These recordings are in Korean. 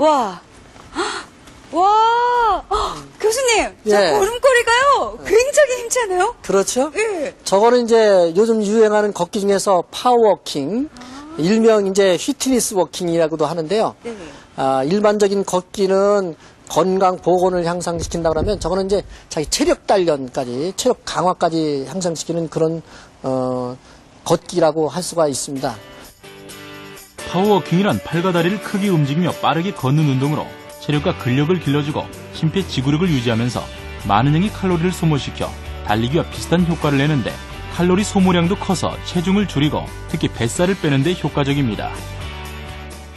와. 와. 헉, 교수님, 저 예. 걸음걸이가요. 굉장히 힘차네요. 그렇죠? 예. 저거는 이제 요즘 유행하는 걷기 중에서 파워워킹, 일명 이제 휘트니스 워킹이라고도 하는데요. 네. 아, 일반적인 걷기는 건강 보건을 향상시킨다 그러면 저거는 이제 자기 체력 단련까지, 체력 강화까지 향상시키는 그런 어, 걷기라고 할 수가 있습니다. 파워워킹이란 팔과 다리를 크게 움직이며 빠르게 걷는 운동으로 체력과 근력을 길러주고 심폐지구력을 유지하면서 많은 양의 칼로리를 소모시켜 달리기와 비슷한 효과를 내는데 칼로리 소모량도 커서 체중을 줄이고 특히 뱃살을 빼는 데 효과적입니다.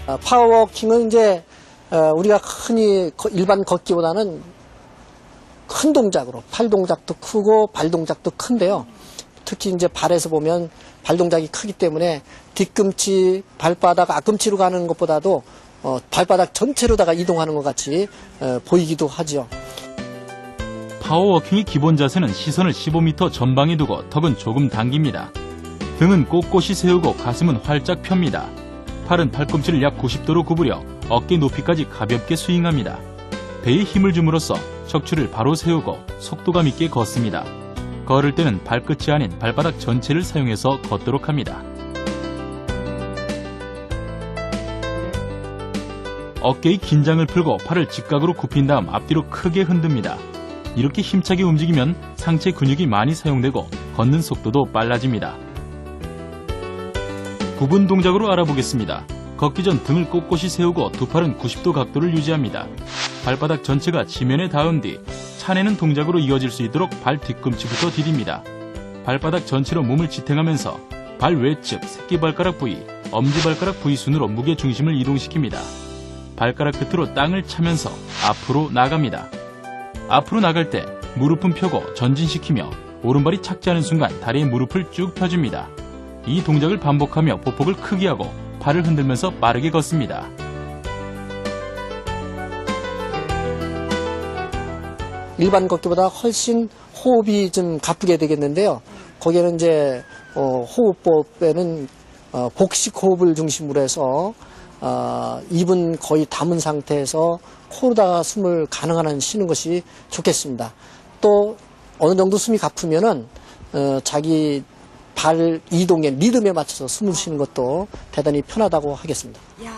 아, 파워워킹은 이제 어, 우리가 흔히 거- 일반 걷기보다는 큰 동작으로 팔 동작도 크고 발 동작도 큰데요. 특히 이제 발에서 보면 발 동작이 크기 때문에 뒤꿈치, 발바닥, 앞꿈치로 가는 것보다도 어, 발바닥 전체로다가 이동하는 것 같이 어, 보이기도 하죠. 파워워킹의 기본 자세는 시선을 15m 전방에 두고 턱은 조금 당깁니다. 등은 꼿꼿이 세우고 가슴은 활짝 펴니다. 팔은 팔꿈치를 약 90도로 구부려 어깨 높이까지 가볍게 스윙합니다. 배에 힘을 줌으로써 척추를 바로 세우고 속도감 있게 걷습니다. 걸을 때는 발끝이 아닌 발바닥 전체를 사용해서 걷도록 합니다. 어깨의 긴장을 풀고 팔을 직각으로 굽힌 다음 앞뒤로 크게 흔듭니다. 이렇게 힘차게 움직이면 상체 근육이 많이 사용되고 걷는 속도도 빨라집니다. 구분 동작으로 알아보겠습니다. 걷기 전 등을 꼿꼿이 세우고 두 팔은 90도 각도를 유지합니다. 발바닥 전체가 지면에 닿은 뒤 차내는 동작으로 이어질 수 있도록 발 뒤꿈치부터 디딥니다. 발바닥 전체로 몸을 지탱하면서 발 외측 새끼발가락 부위, 엄지발가락 부위 순으로 무게 중심을 이동시킵니다. 발가락 끝으로 땅을 차면서 앞으로 나갑니다. 앞으로 나갈 때 무릎은 펴고 전진시키며 오른발이 착지하는 순간 다리의 무릎을 쭉 펴줍니다. 이 동작을 반복하며 보폭을 크게 하고 팔을 흔들면서 빠르게 걷습니다. 일반 걷기보다 훨씬 호흡이 좀 가쁘게 되겠는데요. 거기에는 이제 어, 호흡법에는 어, 복식 호흡을 중심으로 해서 어, 입은 거의 담은 상태에서 코로다가 숨을 가능한 한 쉬는 것이 좋겠습니다. 또 어느 정도 숨이 가쁘면은 어, 자기 발 이동의 리듬에 맞춰서 숨을 쉬는 것도 대단히 편하다고 하겠습니다. 야.